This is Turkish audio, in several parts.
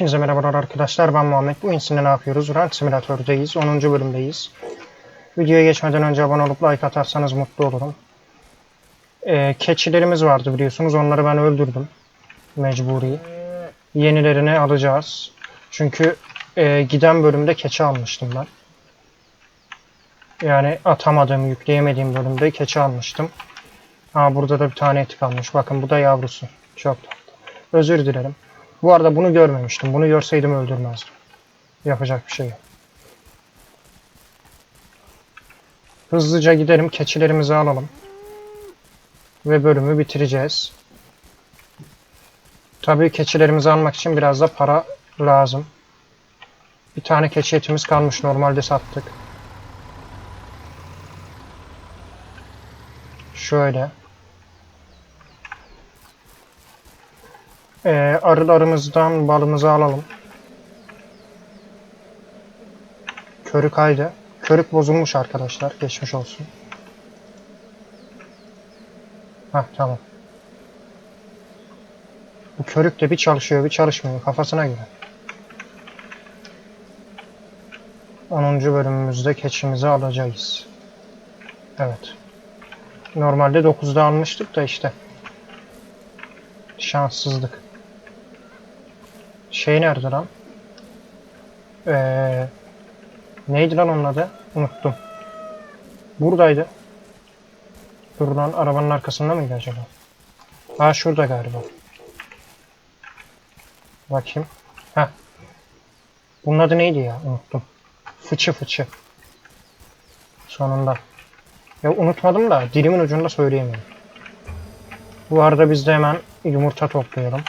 Hepinize merhabalar arkadaşlar. Ben Muhammed. Bu insinde ne yapıyoruz? Rank Simülatör'deyiz. 10. bölümdeyiz. Videoya geçmeden önce abone olup like atarsanız mutlu olurum. Ee, keçilerimiz vardı biliyorsunuz. Onları ben öldürdüm. Mecburi. Yenilerini alacağız. Çünkü e, giden bölümde keçi almıştım ben. Yani atamadığım, yükleyemediğim bölümde keçi almıştım. Ha burada da bir tane eti kalmış. Bakın bu da yavrusu. Çok tatlı. Özür dilerim. Bu arada bunu görmemiştim. Bunu görseydim öldürmezdim. Yapacak bir şey yok. Hızlıca gidelim. Keçilerimizi alalım. Ve bölümü bitireceğiz. Tabii keçilerimizi almak için biraz da para lazım. Bir tane keçi etimiz kalmış. Normalde sattık. Şöyle. Ee, arılarımızdan balımızı alalım. Körük haydi. Körük bozulmuş arkadaşlar. Geçmiş olsun. Hah tamam. Bu körük de bir çalışıyor bir çalışmıyor. Kafasına göre. 10. bölümümüzde keçimizi alacağız. Evet. Normalde 9'da almıştık da işte. Şanssızlık. Şey nerede lan? Ee, neydi lan onun adı? Unuttum. Buradaydı. Dur lan arabanın arkasında mıydı acaba? Ha şurada galiba. Bakayım. Ha. Bunun adı neydi ya? Unuttum. Fıçı fıçı. Sonunda. Ya unutmadım da dilimin ucunda söyleyemiyorum. Bu arada biz de hemen yumurta toplayalım.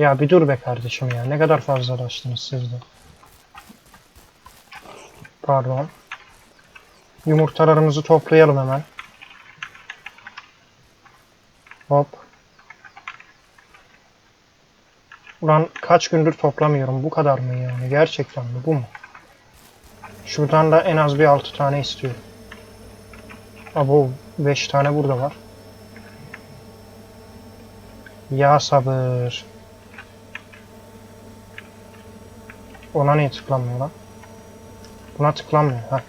Ya bir dur be kardeşim ya. Ne kadar fazlalaştınız siz de. Pardon. Yumurtalarımızı toplayalım hemen. Hop. Ulan kaç gündür toplamıyorum. Bu kadar mı yani? Gerçekten mi? Bu mu? Şuradan da en az bir 6 tane istiyorum. Abo 5 tane burada var. Ya sabır. Ona niye tıklanmıyor lan? Buna tıklanmıyor. ha.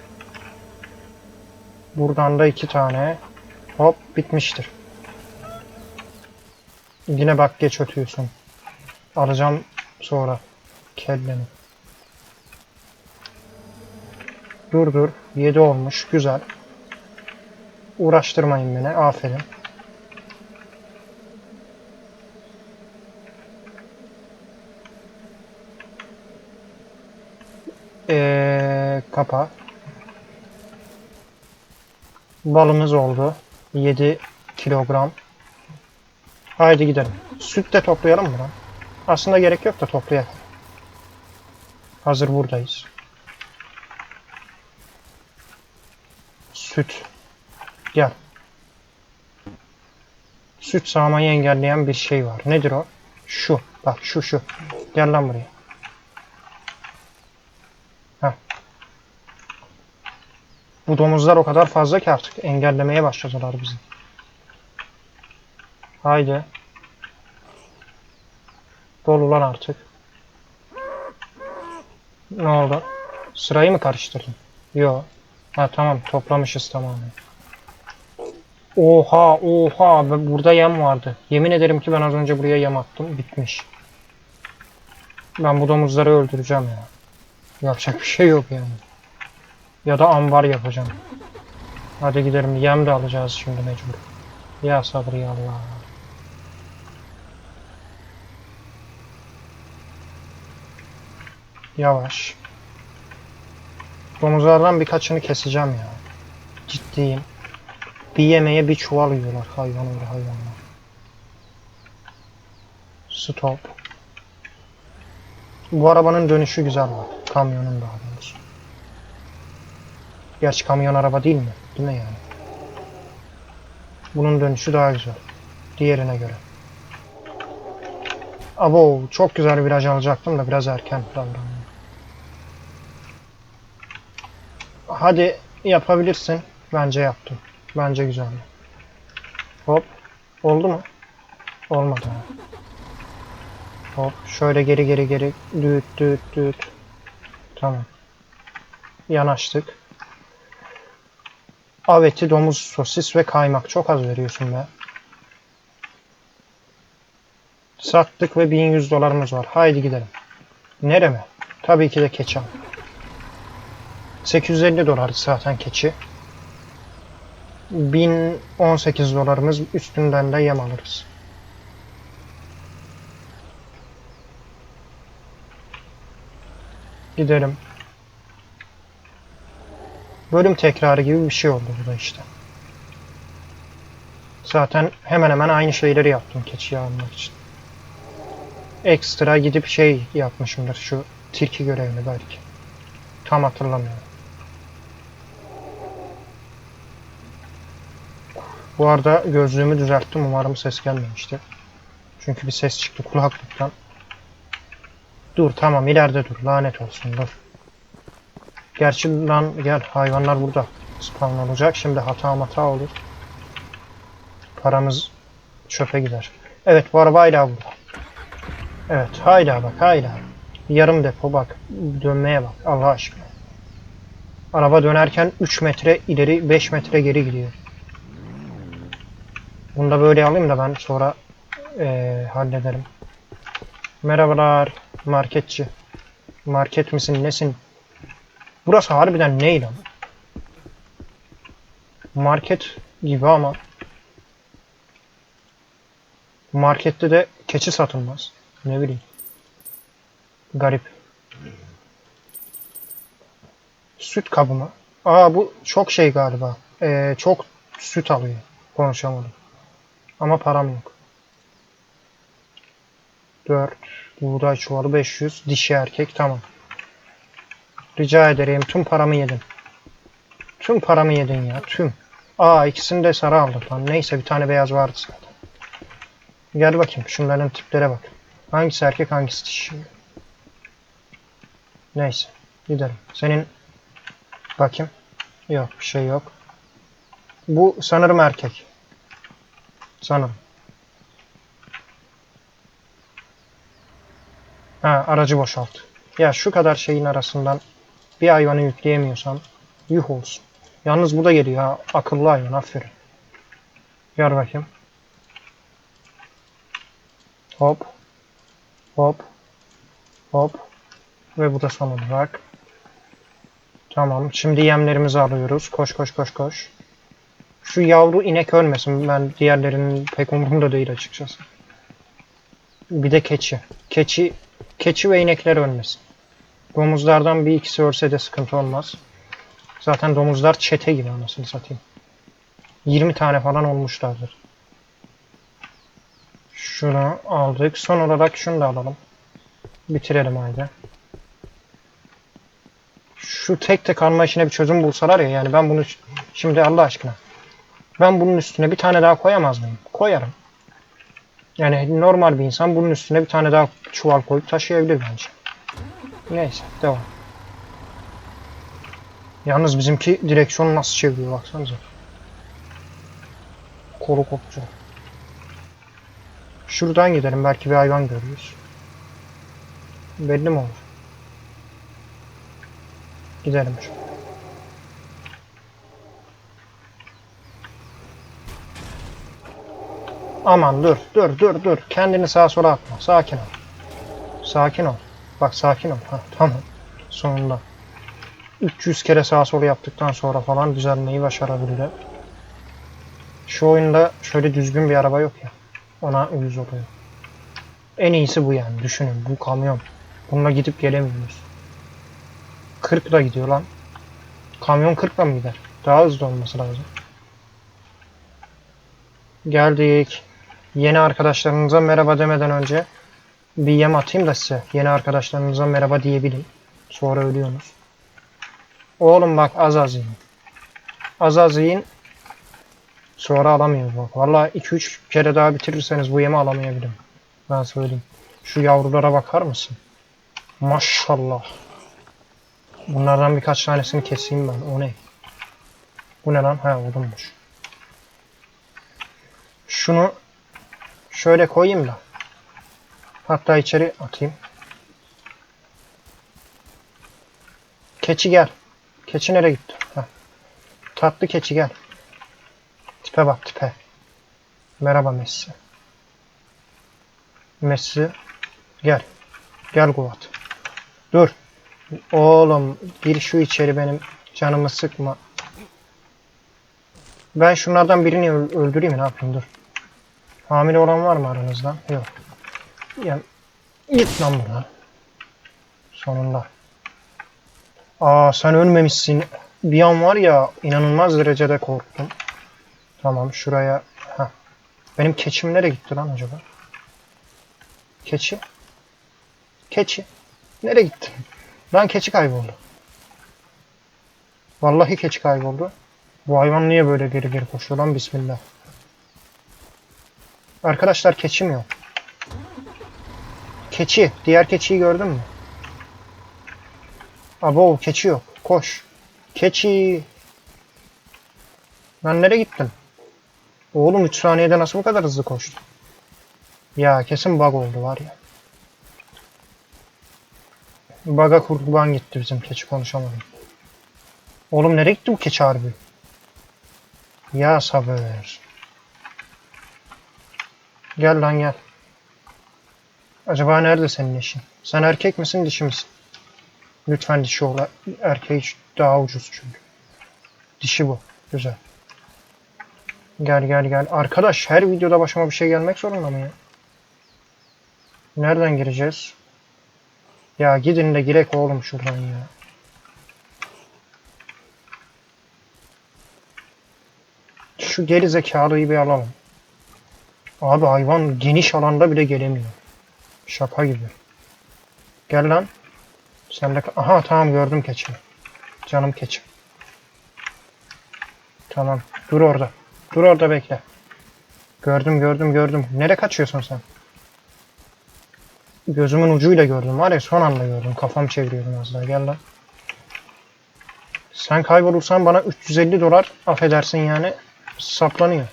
Buradan da iki tane. Hop bitmiştir. Yine bak geç ötüyorsun. Alacağım sonra. Kelleni. Dur dur. 7 olmuş. Güzel. Uğraştırmayın beni. Aferin. Ee, kapa. Balımız oldu. 7 kilogram. Haydi gidelim. Süt de toplayalım mı lan? Aslında gerek yok da toplayalım. Hazır buradayız. Süt. Gel. Süt sağmayı engelleyen bir şey var. Nedir o? Şu. Bak şu şu. Gel lan buraya. Bu domuzlar o kadar fazla ki artık engellemeye başladılar bizi. Haydi. Dolu lan artık. Ne oldu? Sırayı mı karıştırdın? Yo. Ha tamam toplamışız tamamen. Oha oha burada yem vardı. Yemin ederim ki ben az önce buraya yem attım. Bitmiş. Ben bu domuzları öldüreceğim ya. Yapacak bir şey yok yani. Ya da ambar yapacağım. Hadi gidelim. Yem de alacağız şimdi mecbur. Ya sabır ya Allah. Yavaş. Domuzlardan birkaçını keseceğim ya. Ciddiyim. Bir yemeğe bir çuval yiyorlar hayvan öyle hayvanlar. Stop. Bu arabanın dönüşü güzel bak. Kamyonun daha doğrusu. Gerçi kamyon araba değil mi? Değil mi yani? Bunun dönüşü daha güzel. Diğerine göre. Abo çok güzel viraj alacaktım da biraz erken davrandım. Hadi yapabilirsin. Bence yaptım. Bence güzel. Hop. Oldu mu? Olmadı. Hop. Şöyle geri geri geri. Düt düt düt. Tamam. Yanaştık. Av eti, domuz, sosis ve kaymak. Çok az veriyorsun be. Sattık ve 1100 dolarımız var. Haydi gidelim. Nere mi? Tabii ki de keçi al. 850 dolar zaten keçi. 1018 dolarımız üstünden de yem alırız. Gidelim. Bölüm tekrarı gibi bir şey oldu burada işte. Zaten hemen hemen aynı şeyleri yaptım keçiyi almak için. Ekstra gidip şey yapmışımdır şu tilki görevini belki. Tam hatırlamıyorum. Bu arada gözlüğümü düzelttim. Umarım ses gelmemiştir. Çünkü bir ses çıktı kulaklıktan. Dur tamam ileride dur. Lanet olsun dur. Gerçi lan gel hayvanlar burada. Spawn olacak. Şimdi hata hata olur. Paramız çöpe gider. Evet bu araba hala burada. Evet hala bak hala. Yarım depo bak. Dönmeye bak Allah aşkına. Araba dönerken 3 metre ileri 5 metre geri gidiyor. Bunu da böyle alayım da ben sonra eee, hallederim. Merhabalar marketçi. Market misin nesin? Burası harbiden ne lan? Market gibi ama markette de keçi satılmaz. Ne bileyim. Garip. Süt kabı mı? Aa bu çok şey galiba. Ee, çok süt alıyor. Konuşamadım. Ama param yok. 4. Buğday çuvalı 500. Dişi erkek tamam. Rica ederim. Tüm paramı yedin. Tüm paramı yedin ya. Tüm. Aa ikisini de sarı aldık lan. Neyse bir tane beyaz vardı zaten. Gel bakayım. Şunların tiplere bak. Hangisi erkek hangisi dişi. Neyse. Gidelim. Senin bakayım. Yok bir şey yok. Bu sanırım erkek. Sanırım. Ha aracı boşalt. Ya şu kadar şeyin arasından bir hayvanı yükleyemiyorsan yuh olsun. Yalnız bu da geliyor ha. Akıllı hayvan aferin. Gel bakayım. Hop. Hop. Hop. Ve bu da son olarak. Tamam. Şimdi yemlerimizi alıyoruz. Koş koş koş koş. Şu yavru inek ölmesin. Ben diğerlerinin pek umurumda değil açıkçası. Bir de keçi. Keçi keçi ve inekler ölmesin. Domuzlardan bir ikisi ölse de sıkıntı olmaz. Zaten domuzlar çete gibi anasını satayım. 20 tane falan olmuşlardır. Şunu aldık. Son olarak şunu da alalım. Bitirelim haydi. Şu tek tek alma işine bir çözüm bulsalar ya yani ben bunu şimdi Allah aşkına ben bunun üstüne bir tane daha koyamaz mıyım? Koyarım. Yani normal bir insan bunun üstüne bir tane daha çuval koyup taşıyabilir bence. Neyse devam. Yalnız bizimki direksiyonu nasıl çeviriyor baksanıza. Kolu koptu. Şuradan gidelim belki bir hayvan görürüz. Belli mi olur? Gidelim şu. Aman dur dur dur dur. Kendini sağa sola atma. Sakin ol. Sakin ol. Bak sakin ol. Ha, tamam. Sonunda. 300 kere sağa sola yaptıktan sonra falan düzelmeyi başarabildi. Şu oyunda şöyle düzgün bir araba yok ya. Ona uyuz oluyor. En iyisi bu yani. Düşünün bu kamyon. Bununla gidip gelemiyoruz. 40 da gidiyor lan. Kamyon 40 mı gider? Daha hızlı olması lazım. Geldik. Yeni arkadaşlarınıza merhaba demeden önce bir yem atayım da size. Yeni arkadaşlarınıza merhaba diyebilin. Sonra ölüyorsunuz. Oğlum bak az az yiyin. Az az yiyin. Sonra alamıyoruz bak. Valla 2-3 kere daha bitirirseniz bu yemi alamayabilirim. Ben söyleyeyim. Şu yavrulara bakar mısın? Maşallah. Bunlardan birkaç tanesini keseyim ben. O ne? Bu ne lan? Ha odunmuş. Şunu şöyle koyayım da. Hatta içeri atayım. Keçi gel. Keçi nereye gitti? Heh. Tatlı keçi gel. Tipe bak tipe. Merhaba Messi. Messi. Gel. Gel Kuvat. Dur. Oğlum gir şu içeri benim canımı sıkma. Ben şunlardan birini öl- öldüreyim? Ne yapayım dur. Hamile olan var mı aranızda? Yok. Ya, git lan buradan. Sonunda. Aa sen ölmemişsin. Bir an var ya inanılmaz derecede korktum. Tamam şuraya. Heh. Benim keçim nereye gitti lan acaba? Keçi. Keçi. Nereye gitti? Lan keçi kayboldu. Vallahi keçi kayboldu. Bu hayvan niye böyle geri geri koşuyor lan bismillah. Arkadaşlar keçim yok. Keçi. Diğer keçiyi gördün mü? Abo keçi yok. Koş. Keçi. Lan nereye gittin? Oğlum 3 saniyede nasıl bu kadar hızlı koştu? Ya kesin bug oldu var ya. Bug'a kurban gitti bizim keçi konuşamadım. Oğlum nereye gitti bu keçi harbi? Ya sabır. Gel lan gel. Acaba nerede senin eşin? Sen erkek misin dişi misin? Lütfen dişi ol. Erkeği daha ucuz çünkü. Dişi bu. Güzel. Gel gel gel. Arkadaş her videoda başıma bir şey gelmek zorunda mı ya? Nereden gireceğiz? Ya gidin de girek oğlum şuradan ya. Şu geri zekalıyı bir alalım. Abi hayvan geniş alanda bile gelemiyor. Şaka gibi. Gel lan. Sen de... Aha tamam gördüm keçimi. Canım keçim. Tamam. Dur orada. Dur orada bekle. Gördüm gördüm gördüm. Nereye kaçıyorsun sen? Gözümün ucuyla gördüm. Var ya son anda gördüm. Kafam çeviriyordum az daha. Gel lan. Sen kaybolursan bana 350 dolar affedersin yani saplanıyor.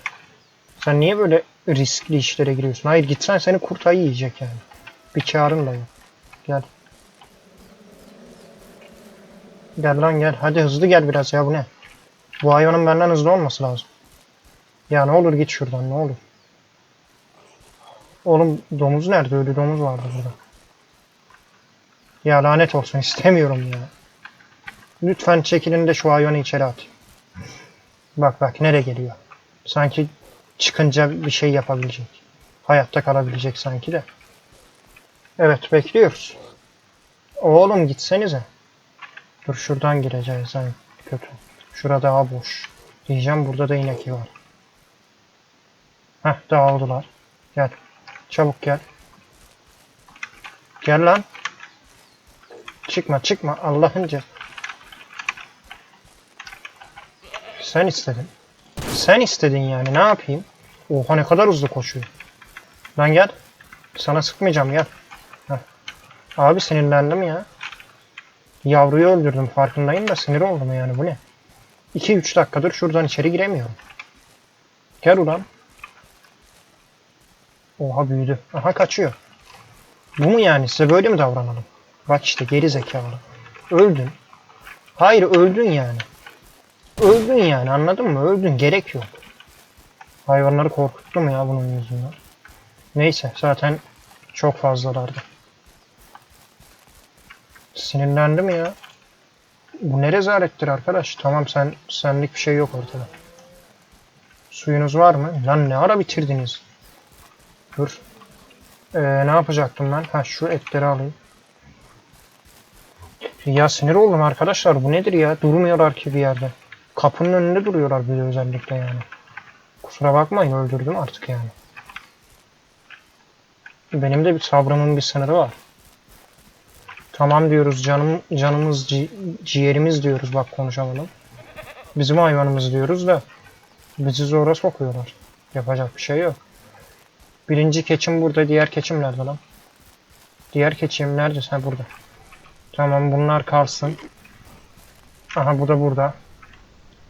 Sen niye böyle riskli işlere giriyorsun? Hayır gitsen seni kurt ayı yiyecek yani. Bir karın da yok. Gel. Gel lan gel. Hadi hızlı gel biraz ya bu ne? Bu hayvanın benden hızlı olması lazım. Ya ne olur git şuradan ne olur. Oğlum domuz nerede? Ölü domuz vardı burada. Ya lanet olsun istemiyorum ya. Lütfen çekilin de şu hayvanı içeri at. Bak bak nereye geliyor. Sanki çıkınca bir şey yapabilecek. Hayatta kalabilecek sanki de. Evet bekliyoruz. Oğlum gitsenize. Dur şuradan gireceğiz en kötü. Şurada daha boş. Diyeceğim burada da inek var. Heh dağıldılar. Gel. Çabuk gel. Gel lan. Çıkma çıkma Allah'ınca. Sen istedin. Sen istedin yani ne yapayım? Oha ne kadar hızlı koşuyor. Lan gel. Sana sıkmayacağım gel. Abi sinirlendim ya. Yavruyu öldürdüm farkındayım da sinir oldum yani bu ne? 2-3 dakikadır şuradan içeri giremiyorum. Gel ulan. Oha büyüdü. Aha kaçıyor. Bu mu yani? Size böyle mi davranalım? Bak işte geri zekalı. Öldün. Hayır öldün yani. Öldün yani anladın mı? Öldün. Gerek yok. Hayvanları korkuttum ya bunun yüzünden. Neyse zaten çok fazlalardı. Sinirlendim ya. Bu ne rezalettir arkadaş. Tamam sen senlik bir şey yok ortada. Suyunuz var mı? Lan ne ara bitirdiniz? Dur. Ee, ne yapacaktım ben? Ha şu etleri alayım. Ya sinir oldum arkadaşlar. Bu nedir ya? Durmuyorlar ki bir yerde. Kapının önünde duruyorlar bir de özellikle yani. Kusura bakmayın öldürdüm artık yani. Benim de bir sabrımın bir sınırı var. Tamam diyoruz canım canımız ci- ciğerimiz diyoruz bak konuşamadım. Bizim hayvanımız diyoruz da bizi zora sokuyorlar. Yapacak bir şey yok. Birinci keçim burada, diğer keçim nerede lan? Diğer keçim nerede? Ha burada. Tamam bunlar kalsın. Aha bu da burada.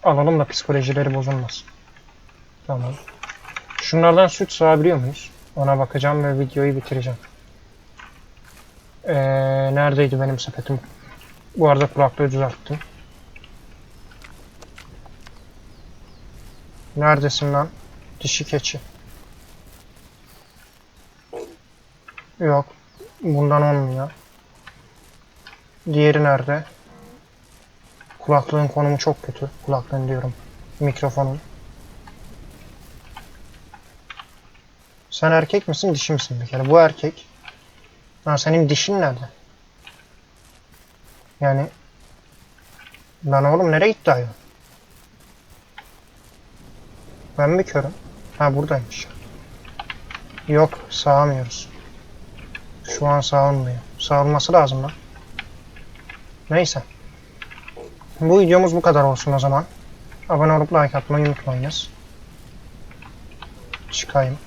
Alalım da psikolojileri bozulmasın. Tamam. Şunlardan süt sağabiliyor muyuz? Ona bakacağım ve videoyu bitireceğim. Ee, neredeydi benim sepetim? Bu arada kulaklığı düzelttim. Neredesin lan? Dişi keçi. Yok. Bundan olmuyor. Diğeri nerede? Kulaklığın konumu çok kötü. Kulaklığın diyorum. Mikrofonun. Sen erkek misin, dişi misin bir kere? Bu erkek. Ha senin dişin nerede? Yani Lan oğlum nereye gitti hayvan? Ben mi körüm? Ha buradaymış. Yok sağamıyoruz. Şu an sağılmıyor. Sağılması lazım lan. Neyse. Bu videomuz bu kadar olsun o zaman. Abone olup like atmayı unutmayınız. Çıkayım.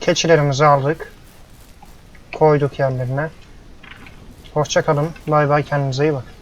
Keçilerimizi aldık. Koyduk yerlerine. Hoşça kalın. Bay bay kendinize iyi bakın.